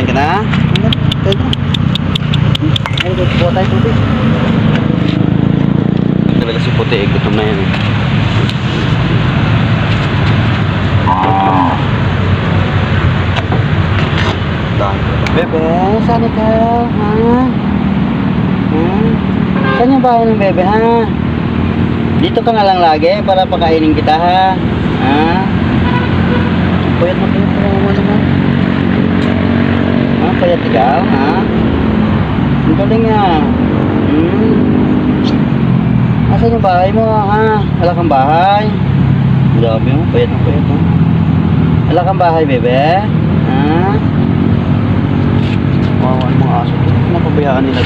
Kumain ka na? Ay, buwa tayo tubig. Talaga si puti, eh. Gutom na yan. Bebe, saan ikaw? Ha? Ha? Saan yung bahay ng bebe, ha? Dito ka na lang lagi para pakainin kita, ha? Ha? Payat ikaw, ha? Ang galing nga. Hmm? Asan yung bahay mo, ha? Wala kang bahay? Grabe mo, payat na payat mo. Wala kang bahay, bebe? Ha? Wawan mga aso. Napabayaan nila.